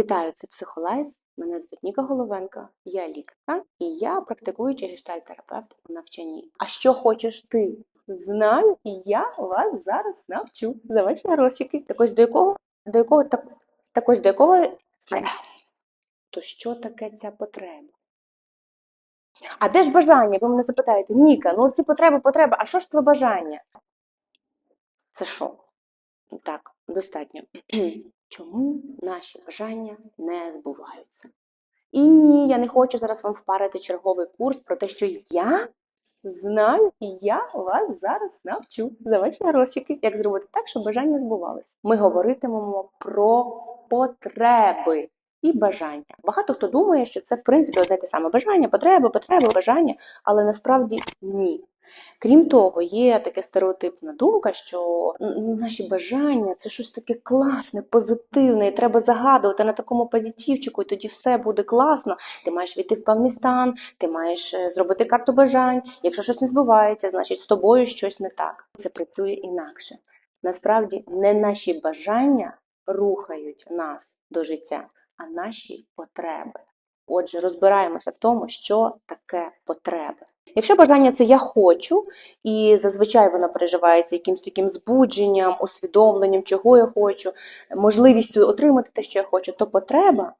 Вітаю, це Психолайф. Мене звуть Ніка Головенко, я лікарка і я практикуючий гештальт-терапевт у навчанні. А що хочеш ти? Знаю, і я вас зараз навчу за ваші грошики. Так ось до якого до якого так, так до якого. То що таке ця потреба? А де ж бажання? Ви мене запитаєте, Ніка, ну ці потреби, потреби, а що ж про бажання? Це що? Так, достатньо. Чому наші бажання не збуваються? І я не хочу зараз вам впарити черговий курс про те, що я знаю, і я вас зараз навчу за ваші грошики, як зробити так, щоб бажання збувалися. Ми говоритимемо про потреби і бажання. Багато хто думає, що це в принципі одне те саме бажання, потреби, потреби, бажання, але насправді ні. Крім того, є така стереотипна думка, що наші бажання це щось таке класне, позитивне, і треба загадувати на такому позитивчику, і тоді все буде класно. Ти маєш війти в певний стан, ти маєш е, зробити карту бажань. Якщо щось не збувається, значить з тобою щось не так. Це працює інакше. Насправді не наші бажання рухають нас до життя, а наші потреби. Отже, розбираємося в тому, що таке потреби. Якщо бажання це я хочу, і зазвичай воно переживається якимось таким збудженням, усвідомленням, чого я хочу, можливістю отримати те, що я хочу, то потреба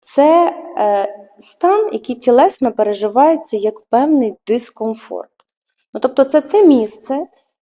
це е, стан, який тілесно переживається як певний дискомфорт. Ну, тобто, це це місце,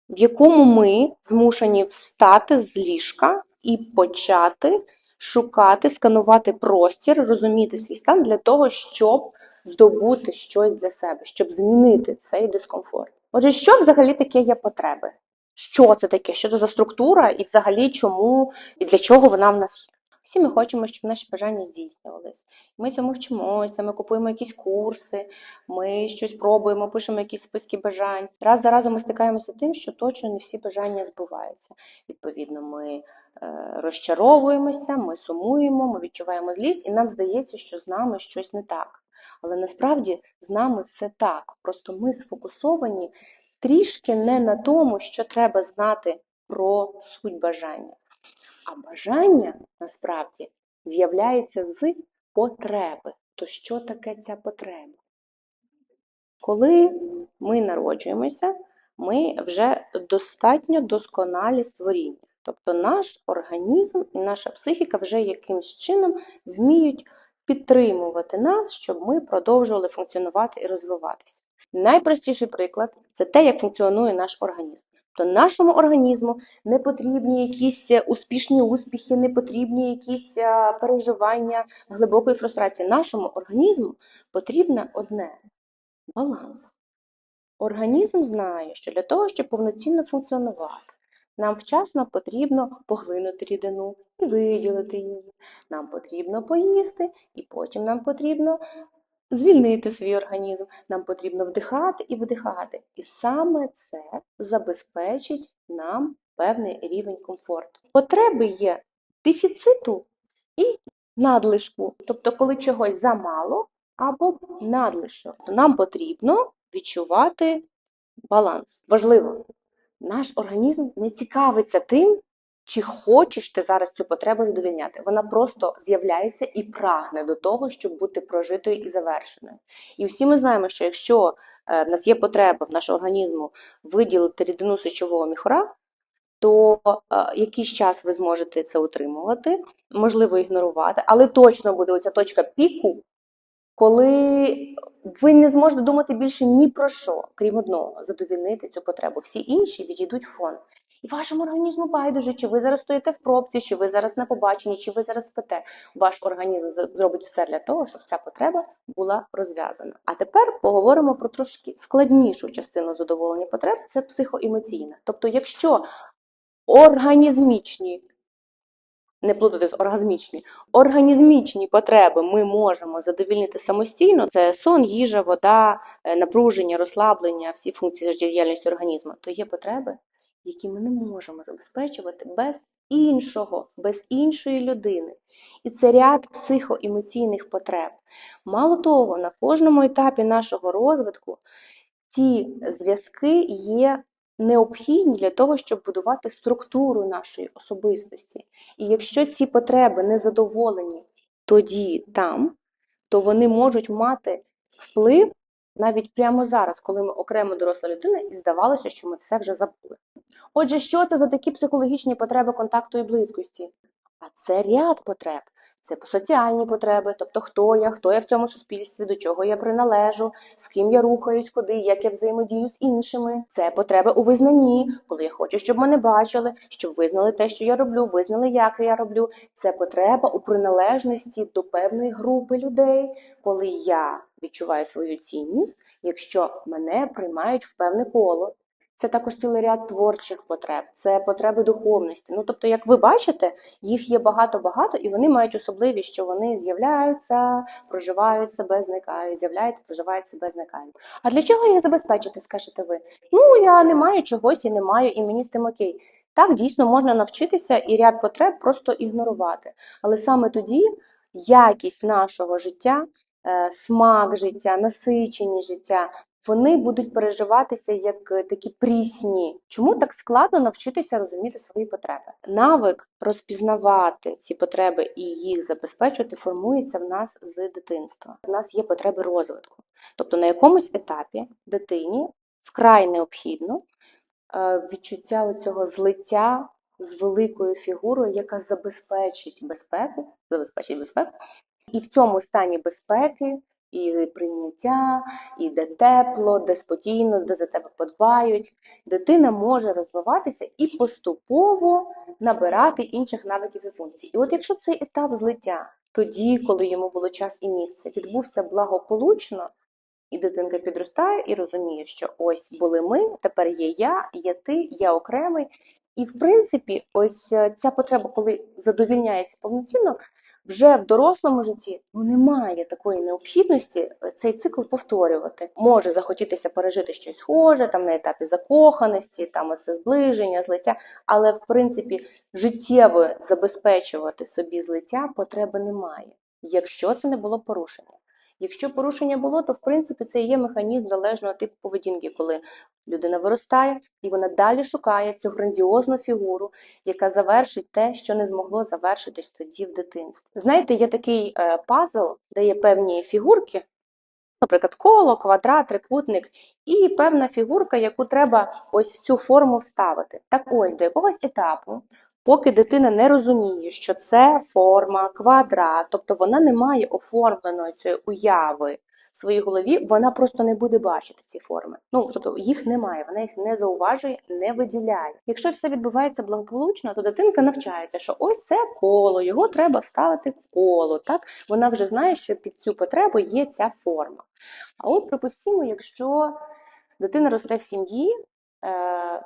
в якому ми змушені встати з ліжка і почати шукати, сканувати простір, розуміти свій стан для того, щоб здобути щось для себе, щоб змінити цей дискомфорт. Отже, що взагалі таке є потреби? Що це таке? Що це за структура, і взагалі чому і для чого вона в нас є? Всі ми хочемо, щоб наші бажання здійснювались. Ми цьому вчимося, ми купуємо якісь курси, ми щось пробуємо, пишемо якісь списки бажань. Раз за разом ми стикаємося тим, що точно не всі бажання збуваються. Відповідно, ми е, розчаровуємося, ми сумуємо, ми відчуваємо злість, і нам здається, що з нами щось не так. Але насправді з нами все так. Просто ми сфокусовані трішки не на тому, що треба знати про суть бажання. А бажання насправді з'являється з потреби. То що таке ця потреба? Коли ми народжуємося, ми вже достатньо досконалі створіння. Тобто наш організм і наша психіка вже якимсь чином вміють підтримувати нас, щоб ми продовжували функціонувати і розвиватися. Найпростіший приклад це те, як функціонує наш організм. То нашому організму не потрібні якісь е, успішні успіхи, не потрібні якісь е, переживання глибокої фрустрації. Нашому організму потрібне одне баланс. Організм знає, що для того, щоб повноцінно функціонувати, нам вчасно потрібно поглинути рідину і виділити її. Нам потрібно поїсти, і потім нам потрібно звільнити свій організм. Нам потрібно вдихати і видихати. І саме це забезпечить нам певний рівень комфорту. Потреби є дефіциту і надлишку. Тобто, коли чогось замало або надлишок, то нам потрібно відчувати баланс. Важливо, наш організм не цікавиться тим, чи хочеш ти зараз цю потребу задовільняти. Вона просто з'являється і прагне до того, щоб бути прожитою і завершеною. І всі ми знаємо, що якщо е, в нас є потреба в нашого організму виділити рідину сечового міхура, то е, якийсь час ви зможете це утримувати, можливо, ігнорувати, але точно буде оця точка піку, коли ви не зможете думати більше ні про що, крім одного, задовільнити цю потребу. Всі інші відійдуть в фон. І вашому організму байдуже, чи ви зараз стоїте в пробці, чи ви зараз на побаченні, чи ви зараз спите. Ваш організм зробить все для того, щоб ця потреба була розв'язана. А тепер поговоримо про трошки складнішу частину задоволення потреб це психоемоційна. Тобто, якщо організмічні не плутати з оргазмічні. Організмічні потреби ми можемо задовільнити самостійно. Це сон, їжа, вода, е, напруження, розслаблення, всі функції життєдіяльності організму. То є потреби, які ми не можемо забезпечувати без іншого, без іншої людини. І це ряд психоемоційних потреб. Мало того, на кожному етапі нашого розвитку ті зв'язки є необхідні для того, щоб будувати структуру нашої особистості. І якщо ці потреби не задоволені тоді там, то вони можуть мати вплив навіть прямо зараз, коли ми окремо доросла людина, і здавалося, що ми все вже забули. Отже, що це за такі психологічні потреби контакту і близькості? А це ряд потреб. Це соціальні потреби, тобто хто я, хто я в цьому суспільстві, до чого я приналежу, з ким я рухаюсь, куди, як я взаємодію з іншими. Це потреби у визнанні, коли я хочу, щоб мене бачили, щоб визнали те, що я роблю, визнали, як я роблю. Це потреба у приналежності до певної групи людей, коли я відчуваю свою цінність, якщо мене приймають в певне коло. Це також цілий ряд творчих потреб, це потреби духовності. Ну тобто, як ви бачите, їх є багато-багато, і вони мають особливість, що вони з'являються, проживають себе, зникають, з'являються, проживають себе, зникають. А для чого їх забезпечити, скажете ви? Ну я не маю чогось і не маю, і мені з тим окей. Так, дійсно можна навчитися і ряд потреб просто ігнорувати. Але саме тоді якість нашого життя, е, смак життя, насиченість життя, вони будуть переживатися як е, такі прісні. Чому так складно навчитися розуміти свої потреби? Навик розпізнавати ці потреби і їх забезпечувати формується в нас з дитинства. В нас є потреби розвитку. Тобто на якомусь етапі дитині вкрай необхідно е, відчуття цього злиття з великою фігурою, яка забезпечить безпеку, забезпечить безпеку. І в цьому стані безпеки і прийняття, і де тепло, де спокійно, де за тебе подбають. Дитина може розвиватися і поступово набирати інших навиків і функцій. І от якщо цей етап злиття, тоді, коли йому було час і місце, відбувся благополучно, і дитинка підростає і розуміє, що ось були ми, тепер є я, є ти, я окремий. І в принципі, ось е, ця потреба, коли задовільняється повноцінно, вже в дорослому житті ну, немає такої необхідності е, цей цикл повторювати. Може захотітися пережити щось схоже, там на етапі закоханості, там оце зближення, злиття, але в принципі життєво забезпечувати собі злиття потреби немає, якщо це не було порушення. Якщо порушення було, то в принципі це і є механізм залежного типу поведінки, коли людина виростає і вона далі шукає цю грандіозну фігуру, яка завершить те, що не змогло завершитись тоді в дитинстві. Знаєте, є такий е, пазл, де є певні фігурки, наприклад, коло, квадрат, трикутник, і певна фігурка, яку треба ось в цю форму вставити. Так ось до якогось етапу. Поки дитина не розуміє, що це форма квадрат, тобто вона не має оформленої цієї уяви в своїй голові, вона просто не буде бачити ці форми. Ну тобто їх немає, вона їх не зауважує, не виділяє. Якщо все відбувається благополучно, то дитинка навчається, що ось це коло, його треба вставити в коло. Так вона вже знає, що під цю потребу є ця форма. А от припустімо, якщо дитина росте в сім'ї, е,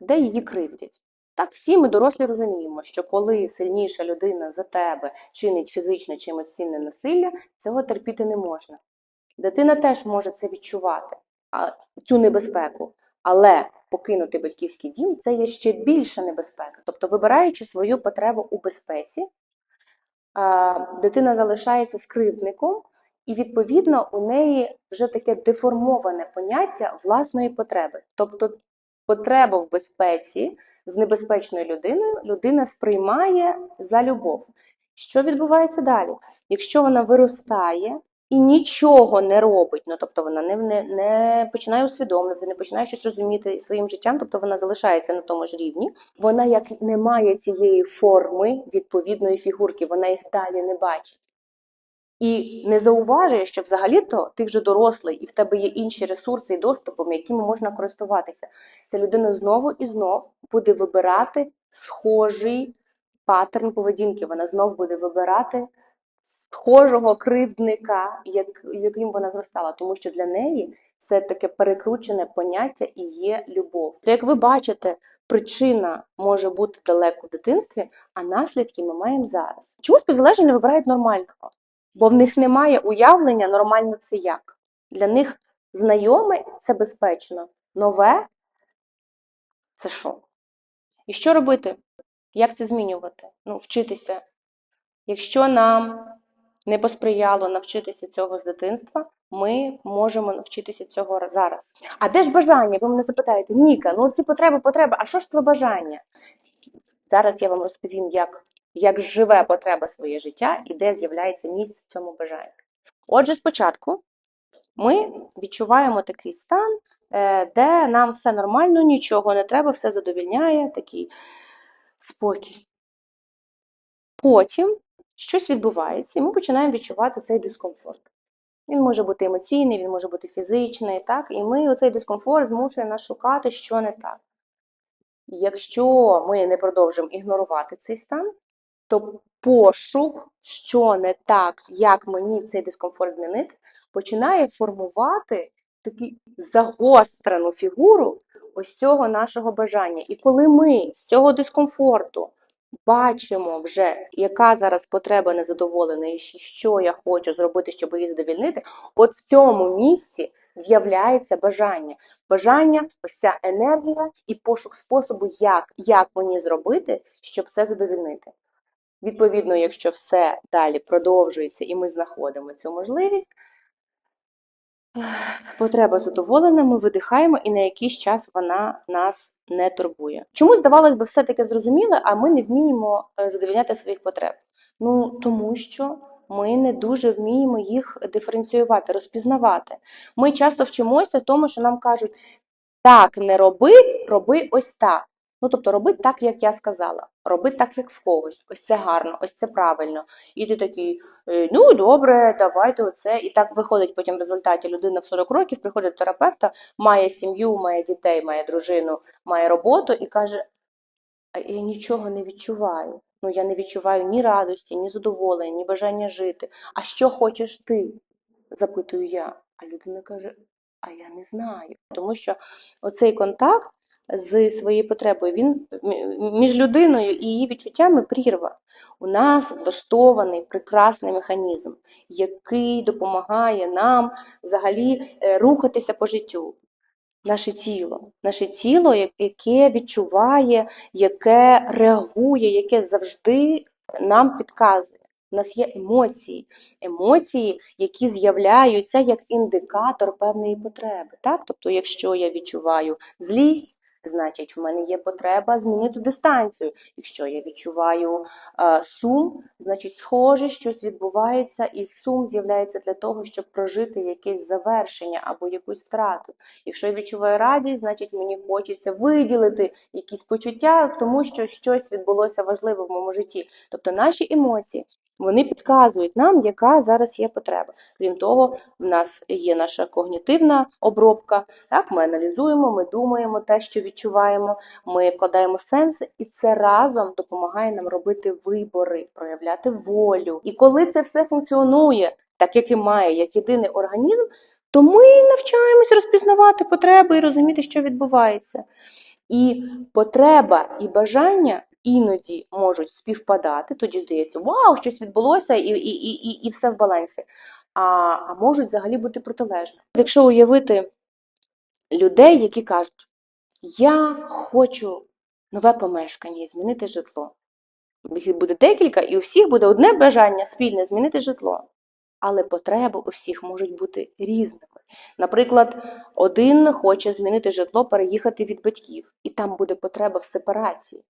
де її кривдять. Так, всі ми дорослі розуміємо, що коли сильніша людина за тебе чинить фізичне чи емоційне насилля, цього терпіти не можна. Дитина теж може це відчувати, цю небезпеку. Але покинути батьківський дім це є ще більша небезпека. Тобто, вибираючи свою потребу у безпеці, дитина залишається скривдником, і, відповідно, у неї вже таке деформоване поняття власної потреби. Тобто, потребу в безпеці з небезпечною людиною людина сприймає за любов. Що відбувається далі? Якщо вона виростає і нічого не робить, ну тобто вона не, не, не починає усвідомлювати, не починає щось розуміти своїм життям, тобто вона залишається на тому ж рівні, вона як не має цієї форми відповідної фігурки, вона їх далі не бачить. І не зауважує, що взагалі-то ти вже дорослий, і в тебе є інші ресурси і доступи, якими можна користуватися. Ця людина знову і знов буде вибирати схожий паттерн поведінки. Вона знов буде вибирати схожого кривдника, як, з яким вона зростала, тому що для неї це таке перекручене поняття і є любов. То як ви бачите, причина може бути далеко в дитинстві, а наслідки ми маємо зараз. Чому співзалежні не вибирають нормального? Бо в них немає уявлення нормально це як. Для них знайоме це безпечно, нове це що? І що робити? Як це змінювати? Ну, вчитися. Якщо нам не посприяло навчитися цього з дитинства, ми можемо навчитися цього зараз. А де ж бажання? Ви мене запитаєте, Ніка, ну ці потреби, потреби, а що ж про бажання? Зараз я вам розповім, як як живе потреба своє життя і де з'являється місце цьому бажанню. Отже, спочатку ми відчуваємо такий стан, е, де нам все нормально, нічого не треба, все задовільняє, такий спокій. Потім щось відбувається, і ми починаємо відчувати цей дискомфорт. Він може бути емоційний, він може бути фізичний, так? І ми оцей дискомфорт змушує нас шукати, що не так. Якщо ми не продовжимо ігнорувати цей стан, то пошук, що не так, як мені цей дискомфорт змінити, починає формувати таку загострену фігуру ось цього нашого бажання. І коли ми з цього дискомфорту бачимо вже, яка зараз потреба незадоволена, і що я хочу зробити, щоб її задовільнити, от в цьому місці з'являється бажання. Бажання, ось ця енергія і пошук способу, як, як мені зробити, щоб це задовільнити. Відповідно, якщо все далі продовжується і ми знаходимо цю можливість, потреба задоволена, ми видихаємо, і на якийсь час вона нас не турбує. Чому, здавалось би, все таке зрозуміле, а ми не вміємо е, задовільняти своїх потреб? Ну, тому що ми не дуже вміємо їх диференціювати, розпізнавати. Ми часто вчимося тому, що нам кажуть, так не роби, роби ось так. Ну, тобто, роби так, як я сказала, роби так, як в когось. Ось це гарно, ось це правильно. І ти такий, «Е, ну добре, давайте оце. І так виходить потім в результаті людина в 40 років, приходить до терапевта, має сім'ю, має дітей, має дружину, має роботу і каже: а я нічого не відчуваю. Ну, я не відчуваю ні радості, ні задоволення, ні бажання жити. А що хочеш ти? запитую я. А людина каже: А я не знаю. Тому що оцей контакт з своєю потребою, він між людиною і її відчуттями прірва. У нас влаштований прекрасний механізм, який допомагає нам взагалі е, рухатися по життю. Наше тіло, наше тіло, яке відчуває, яке реагує, яке завжди нам підказує. У нас є емоції, емоції, які з'являються як індикатор певної потреби. Так? Тобто, якщо я відчуваю злість, значить в мене є потреба змінити дистанцію. Якщо я відчуваю е, сум, значить, схоже, щось відбувається, і сум з'являється для того, щоб прожити якесь завершення або якусь втрату. Якщо я відчуваю радість, значить мені хочеться виділити якісь почуття, тому що щось відбулося важливе в моєму житті. Тобто наші емоції. Вони підказують нам, яка зараз є потреба. Крім того, в нас є наша когнітивна обробка. Так, Ми аналізуємо, ми думаємо те, що відчуваємо, ми вкладаємо сенси, і це разом допомагає нам робити вибори, проявляти волю. І коли це все функціонує, так як і має, як єдиний організм, то ми навчаємось розпізнавати потреби і розуміти, що відбувається. І потреба і бажання іноді можуть співпадати, тоді здається, вау, щось відбулося, і і, і, і, все в балансі. А, а можуть взагалі бути протилежні. Якщо уявити людей, які кажуть, я хочу нове помешкання і змінити житло. Їх буде декілька, і у всіх буде одне бажання спільне змінити житло. Але потреби у всіх можуть бути різними. Наприклад, один хоче змінити житло, переїхати від батьків, і там буде потреба в сепарації.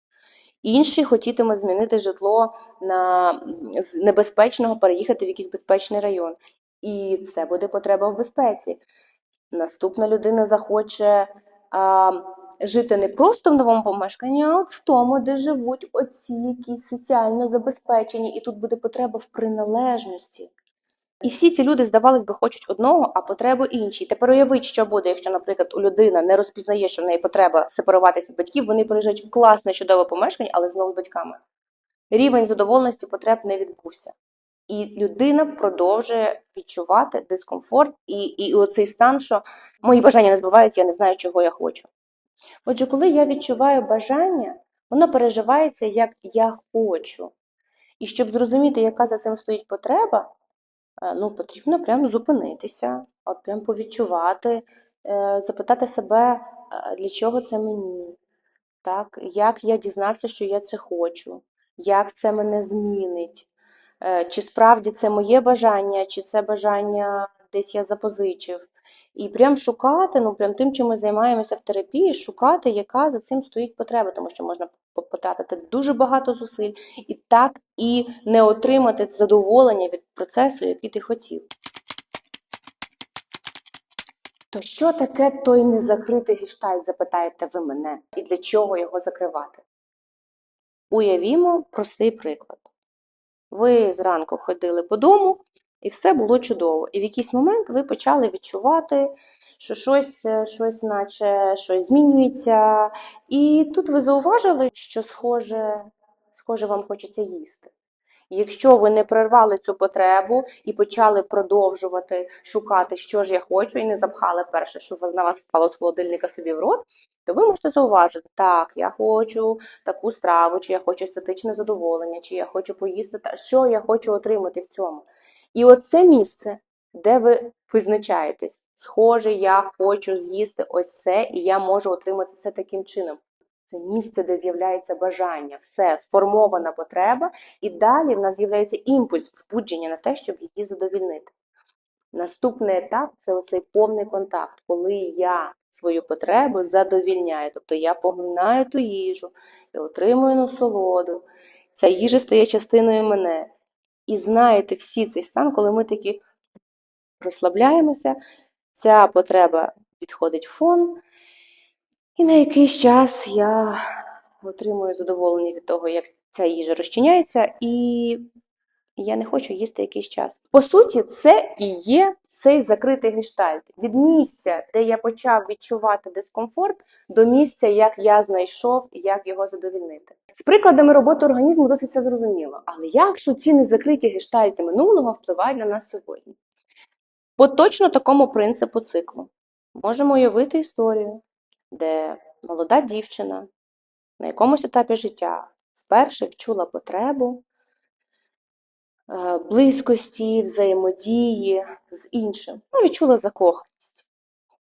Інші хотітимуть змінити житло на з небезпечного переїхати в якийсь безпечний район. І це буде потреба в безпеці. Наступна людина захоче а, жити не просто в новому помешканні, а от в тому, де живуть оці якісь соціально забезпечені, і тут буде потреба в приналежності. І всі ці люди, здавалось би, хочуть одного, а потребу інші. Тепер уявіть, що буде, якщо, наприклад, у людина не розпізнає, що в неї потреба сепаруватися від батьків, вони приїжджають в класне чудове помешкання, але знову з батьками. Рівень задоволеності потреб не відбувся. І людина продовжує відчувати дискомфорт і і оцей стан, що мої бажання не збуваються, я не знаю, чого я хочу. Отже, коли я відчуваю бажання, воно переживається як я хочу. І щоб зрозуміти, яка за цим стоїть потреба, ну, потрібно прямо зупинитися, от прям повідчувати, е, запитати себе, для чого це мені, так? як я дізнався, що я це хочу, як це мене змінить, е, чи справді це моє бажання, чи це бажання десь я запозичив. І прям шукати, ну прям тим, чим ми займаємося в терапії, шукати, яка за цим стоїть потреба, тому що можна потратити дуже багато зусиль, і так і не отримати задоволення від процесу, який ти хотів. То що таке той незакритий гештальт, запитаєте ви мене, і для чого його закривати? Уявімо простий приклад. Ви зранку ходили по дому, і все було чудово. І в якийсь момент ви почали відчувати, що щось, е, щось наче щось змінюється. І тут ви зауважили, що схоже, схоже вам хочеться їсти. Якщо ви не прервали цю потребу і почали продовжувати шукати, що ж я хочу, і не запхали перше, що на вас впало з холодильника собі в рот, то ви можете зауважити, так, я хочу таку страву, чи я хочу естетичне задоволення, чи я хочу поїсти, та що я хочу отримати в цьому. І оце місце, де ви визначаєтесь, схоже, я хочу з'їсти ось це, і я можу отримати це таким чином. Це місце, де з'являється бажання, все, сформована потреба, і далі в нас з'являється імпульс, збудження на те, щоб її задовільнити. Наступний етап це оцей повний контакт, коли я свою потребу задовільняю. Тобто я поглинаю ту їжу, я отримую насолоду, ця їжа стає частиною мене. І знаєте всі цей стан, коли ми такі розслабляємося, ця потреба відходить в фон. І на якийсь час я отримую задоволення від того, як ця їжа розчиняється, і я не хочу їсти якийсь час. По суті, це і є цей закритий гештальт. Від місця, де я почав відчувати дискомфорт, до місця, як я знайшов і як його задовільнити. З прикладами роботи організму досить все зрозуміло. Але як ж ці незакриті гештальти минулого впливають на нас сьогодні? По точно такому принципу циклу можемо уявити історію де молода дівчина на якомусь етапі життя вперше відчула потребу близькості, взаємодії з іншим, ну, відчула закоханість.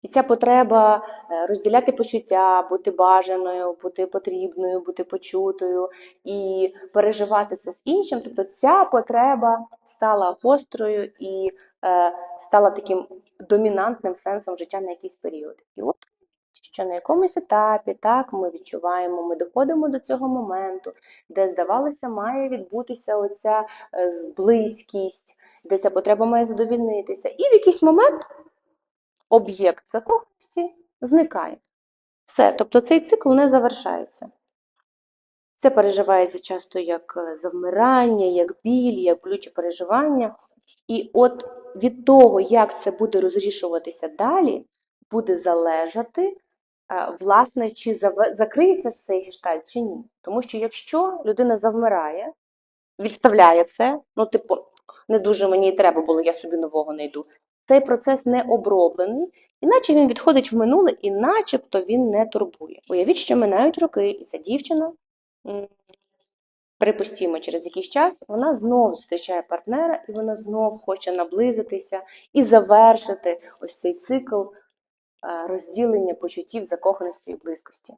І ця потреба е, розділяти почуття, бути бажаною, бути потрібною, бути почутою і переживати це з іншим. Тобто ця потреба стала гострою і е, стала таким домінантним сенсом життя на якийсь період. І от що на якомусь етапі так ми відчуваємо, ми доходимо до цього моменту, де, здавалося, має відбутися оця е, близькість, де ця потреба має задовільнитися. І в якийсь момент об'єкт закоханості зникає. Все, тобто цей цикл не завершається. Це переживається часто як е, завмирання, як біль, як болюче переживання. І от від того, як це буде розрішуватися далі, буде залежати власне, чи закриється цей гештальт, чи ні. Тому що якщо людина завмирає, відставляє це, ну, типу, не дуже мені треба було, я собі нового не йду. Цей процес не оброблений, іначе він відходить в минуле, і начебто він не турбує. Уявіть, що минають роки, і ця дівчина, припустімо, через якийсь час, вона знов зустрічає партнера, і вона знов хоче наблизитися і завершити ось цей цикл Е, розділення почуттів закоханості і близькості.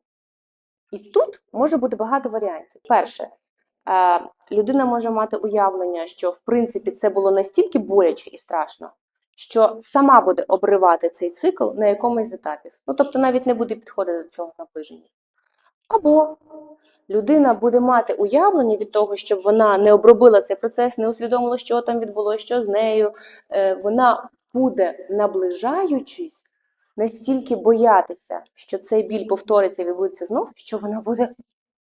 І тут може бути багато варіантів. Перше, е, людина може мати уявлення, що в принципі це було настільки боляче і страшно, що сама буде обривати цей цикл на якомусь з етапів. Ну, тобто навіть не буде підходити до цього наближення. Або людина буде мати уявлення від того, щоб вона не обробила цей процес, не усвідомила, що там відбулося, що з нею. Е, вона буде, наближаючись, настільки боятися, що цей біль повториться і відбудеться знов, що вона буде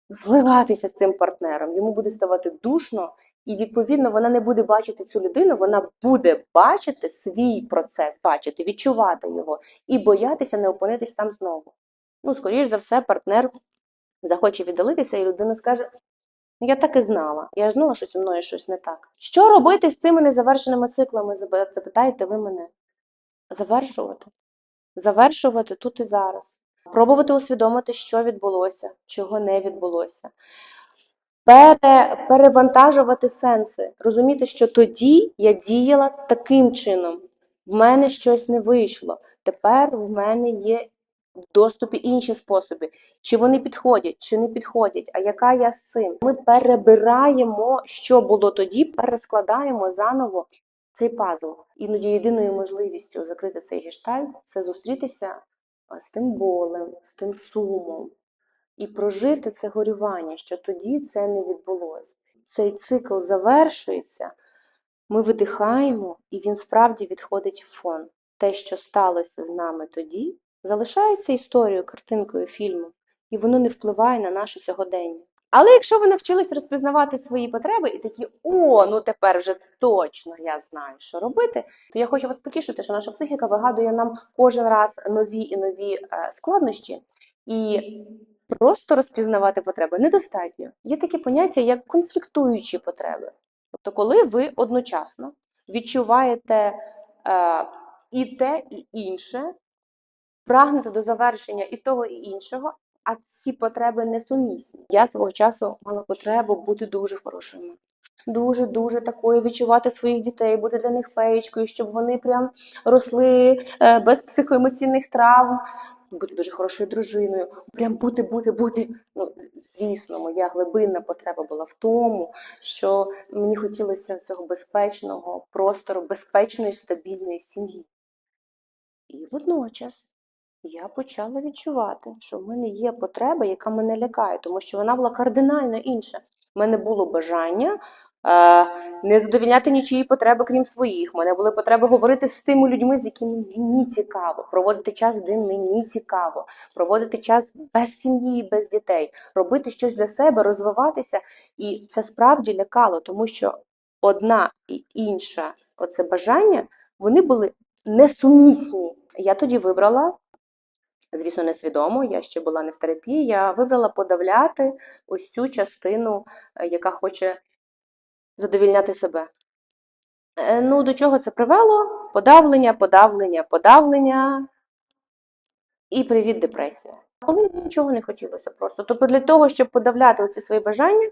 зливатися з цим партнером. Йому буде ставати душно, і, відповідно, вона не буде бачити цю людину, вона буде бачити свій процес, бачити, відчувати його і боятися не опинитись там знову. Ну, скоріш за все, партнер захоче віддалитися, і людина скаже. Я так і знала. Я ж знала, що зі мною щось не так. Що робити з цими незавершеними циклами? Запитаєте ви мене? Завершувати завершувати тут і зараз, пробувати усвідомити, що відбулося, чого не відбулося, Пере, перевантажувати сенси, розуміти, що тоді я діяла таким чином, в мене щось не вийшло. Тепер в мене є в доступі інші способи, чи вони підходять, чи не підходять, а яка я з цим. Ми перебираємо, що було тоді, перескладаємо заново цей пазл. Іноді єдиною можливістю закрити цей гештальт це зустрітися з тим болем, з тим сумом, і прожити це горювання, що тоді це не відбулося. Цей цикл завершується, ми видихаємо, і він справді відходить в фон. Те, що сталося з нами тоді, залишається історією, картинкою, фільмом, і воно не впливає на наше сьогодення. Але якщо ви навчились розпізнавати свої потреби і такі, о, ну тепер вже точно я знаю, що робити, то я хочу вас потішити, що наша психіка вигадує нам кожен раз нові і нові е, складнощі, і просто розпізнавати потреби недостатньо. Є таке поняття, як конфліктуючі потреби. Тобто, коли ви одночасно відчуваєте е, і те, і інше, прагнете до завершення і того, і іншого, а ці потреби несумісні. Я свого часу мала потребу бути дуже хорошою. Дуже дуже такою відчувати своїх дітей, бути для них феєчкою, щоб вони прям росли е, без психоемоційних травм, бути дуже хорошою дружиною, прям бути, бути, бути. Ну, звісно, моя глибинна потреба була в тому, що мені хотілося цього безпечного простору, безпечної, стабільної сім'ї. І водночас я почала відчувати, що в мене є потреба, яка мене лякає, тому що вона була кардинально інша. У мене було бажання е, не задовільняти нічиї потреби, крім своїх. У мене були потреби говорити з тими людьми, з якими мені цікаво, проводити час, де мені цікаво, проводити час без сім'ї, без дітей, робити щось для себе, розвиватися. І це справді лякало, тому що одна і інша оце бажання, вони були несумісні. Я тоді вибрала звісно, несвідомо, я ще була не в терапії. Я вибрала подавляти ось цю частину, е, яка хоче задовільняти себе. Е, Ну, до чого це привело? Подавлення, подавлення, подавлення і привіт депресія. Коли нічого не хотілося просто. Тобто для того, щоб подавляти оці свої бажання,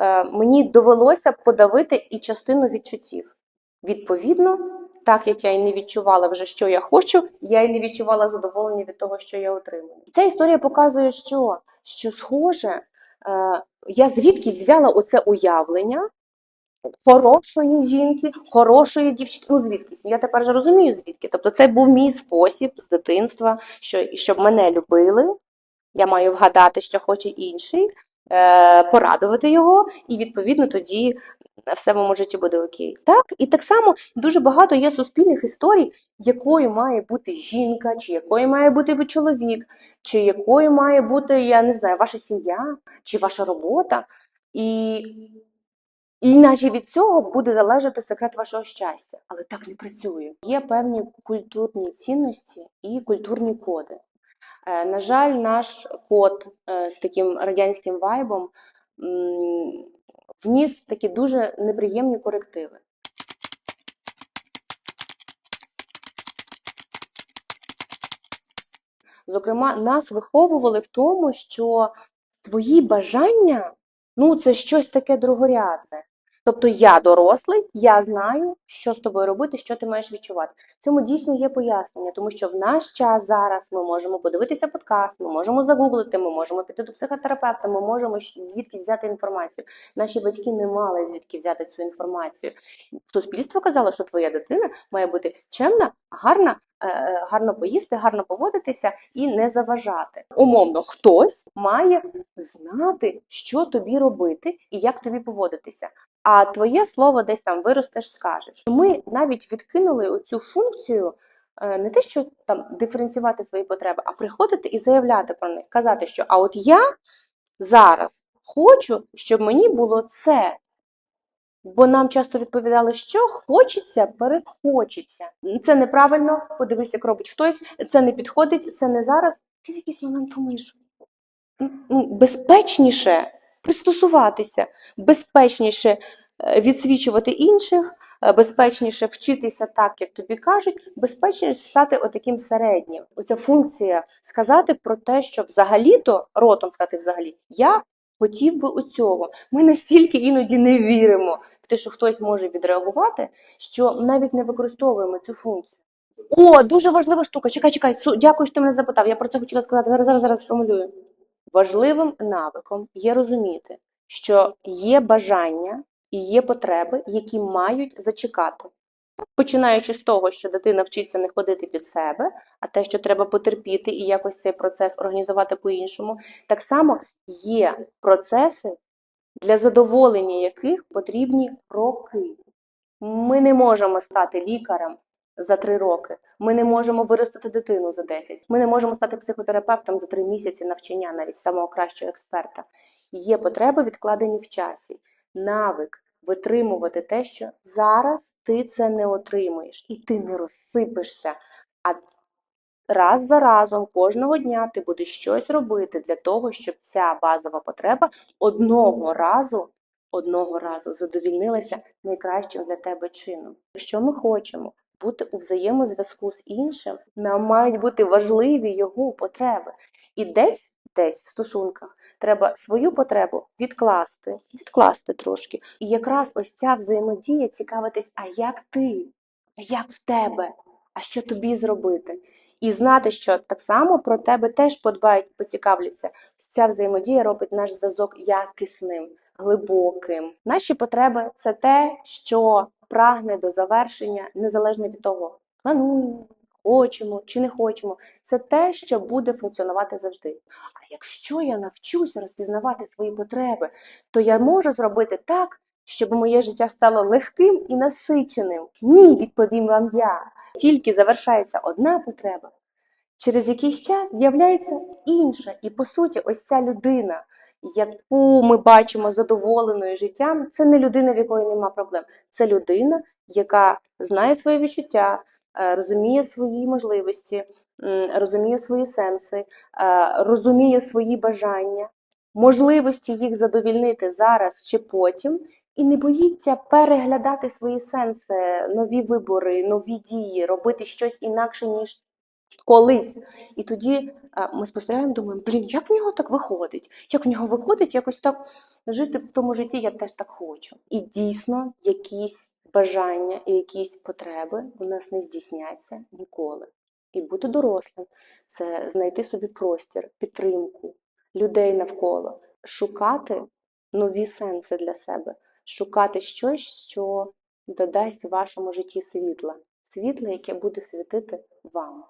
е, мені довелося подавити і частину відчуттів. Відповідно, так як я і не відчувала вже, що я хочу, я і не відчувала задоволення від того, що я отримую. Ця історія показує, що, що схоже, е, я звідкись взяла оце уявлення хорошої жінки, хорошої дівчинки. Ну, звідкись. Я тепер вже розумію, звідки. Тобто, це був мій спосіб з дитинства, що, щоб мене любили. Я маю вгадати, що хоче інший, е, порадувати його, і відповідно тоді в моєму житті буде окей. Так? І так само дуже багато є суспільних історій, якою має бути жінка, чи якою має бути чоловік, чи якою має бути, я не знаю, ваша сім'я, чи ваша робота. І, і наче від цього буде залежати секрет вашого щастя. Але так не працює. Є певні культурні цінності і культурні коди. Е, На жаль, наш код е, з таким радянським вайбом вніс такі дуже неприємні корективи. Зокрема, нас виховували в тому, що твої бажання ну, це щось таке другорядне. Тобто я дорослий, я знаю, що з тобою робити, що ти маєш відчувати. Цьому дійсно є пояснення, тому що в наш час зараз ми можемо подивитися подкаст, ми можемо загуглити, ми можемо піти до психотерапевта, ми можемо звідки взяти інформацію. Наші батьки не мали звідки взяти цю інформацію. Суспільство казало, що твоя дитина має бути чемна, гарна, е, е, гарно поїсти, гарно поводитися і не заважати. Умовно, хтось має знати, що тобі робити і як тобі поводитися. А твоє слово десь там виростеш, скажеш. Ми навіть відкинули оцю функцію е, не те, що там диференціювати свої потреби, а приходити і заявляти про них, казати, що а от я зараз хочу, щоб мені було це. Бо нам часто відповідали, що хочеться, перехочеться. Це неправильно, подивись, як робить хтось, це не підходить, це не зараз. Ти в якийсь момент думаєш, ну, безпечніше пристосуватися, безпечніше е, відсвічувати інших, е, безпечніше вчитися так, як тобі кажуть, безпечніше стати отаким середнім. Оця функція сказати про те, що взагалі-то, ротом сказати взагалі, я хотів би у цього. Ми настільки іноді не віримо в те, що хтось може відреагувати, що навіть не використовуємо цю функцію. О, дуже важлива штука. Чекай, чекай. Дякую, що ти мене запитав. Я про це хотіла сказати. Зараз, зараз, зараз сформулюю. Важливим навиком є розуміти, що є бажання і є потреби, які мають зачекати. Починаючи з того, що дитина вчиться не ходити під себе, а те, що треба потерпіти і якось цей процес організувати по-іншому, так само є процеси, для задоволення яких потрібні роки. Ми не можемо стати лікарем за три роки. Ми не можемо виростити дитину за 10. Ми не можемо стати психотерапевтом за три місяці навчання, навіть самого кращого експерта. Є потреби відкладені в часі, навик витримувати те, що зараз ти це не отримуєш, і ти не розсипешся. А раз за разом, кожного дня ти будеш щось робити для того, щоб ця базова потреба одного разу, одного разу задовільнилася найкращим для тебе чином. Якщо ми хочемо бути у взаємозв'язку з іншим, нам мають бути важливі його потреби. І десь, десь в стосунках треба свою потребу відкласти, відкласти трошки. І якраз ось ця взаємодія цікавитись, а як ти? А як в тебе? А що тобі зробити? І знати, що так само про тебе теж подбають, поцікавляться. Ця взаємодія робить наш зв'язок якісним, глибоким. Наші потреби це те, що прагне до завершення, незалежно від того, плануємо, хочемо чи не хочемо. Це те, що буде функціонувати завжди. А якщо я навчуся розпізнавати свої потреби, то я можу зробити так, щоб моє життя стало легким і насиченим. Ні, відповім вам я. Тільки завершається одна потреба, через якийсь час з'являється інша. І по суті, ось ця людина, яку ми бачимо задоволеною життям, це не людина, в якої нема проблем. Це людина, яка знає свої відчуття, е, розуміє свої можливості, розуміє свої сенси, е, розуміє свої бажання, можливості їх задовільнити зараз чи потім, і не боїться переглядати свої сенси, нові вибори, нові дії, робити щось інакше, ніж колись. І тоді а, ми спостерігаємо, думаємо, блін, як в нього так виходить? Як в нього виходить якось так жити в тому житті, я теж так хочу. І дійсно якісь бажання і якісь потреби у нас не здійсняться ніколи. І бути дорослим це знайти собі простір, підтримку людей навколо, шукати нові сенси для себе, шукати щось, що додасть вашому житті світла, світло, яке буде світити вам.